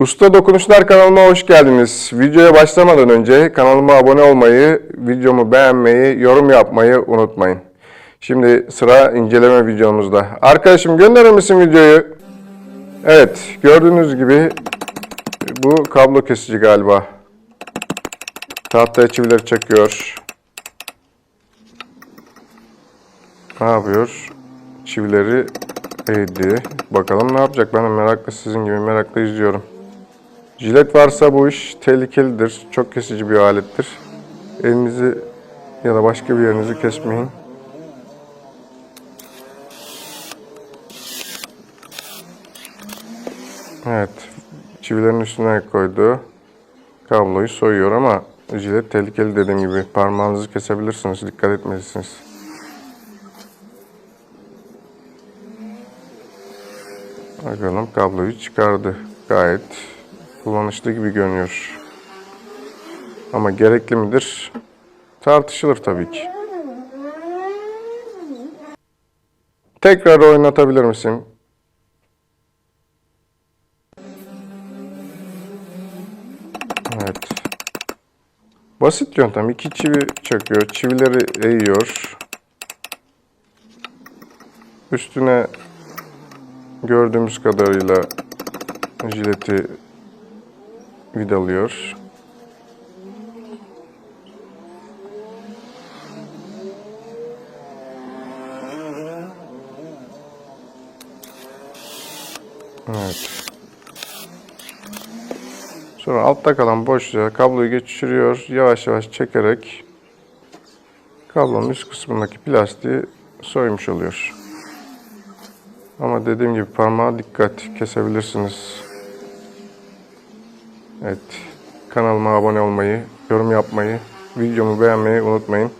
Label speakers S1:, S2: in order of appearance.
S1: Usta Dokunuşlar kanalıma hoş geldiniz. Videoya başlamadan önce kanalıma abone olmayı, videomu beğenmeyi, yorum yapmayı unutmayın. Şimdi sıra inceleme videomuzda. Arkadaşım gönderir misin videoyu? Evet, gördüğünüz gibi bu kablo kesici galiba. Tahtaya çivileri çakıyor. Ne yapıyor? Çivileri eğdi. Bakalım ne yapacak? Ben de merakla sizin gibi merakla izliyorum. Jilet varsa bu iş tehlikelidir. Çok kesici bir alettir. Elinizi ya da başka bir yerinizi kesmeyin. Evet. Çivilerin üstüne koydu. Kabloyu soyuyor ama jilet tehlikeli dediğim gibi. Parmağınızı kesebilirsiniz. Dikkat etmelisiniz. Bakalım kabloyu çıkardı. Gayet kullanışlı gibi görünüyor. Ama gerekli midir? Tartışılır tabii ki. Tekrar oynatabilir misin? Evet. Basit yöntem. İki çivi çakıyor. Çivileri eğiyor. Üstüne gördüğümüz kadarıyla jileti vidalıyor. Evet. Sonra altta kalan boşluğa kabloyu geçiriyor. Yavaş yavaş çekerek kablonun üst kısmındaki plastiği soymuş oluyor. Ama dediğim gibi parmağa dikkat kesebilirsiniz. Evet. Kanalıma abone olmayı, yorum yapmayı, videomu beğenmeyi unutmayın.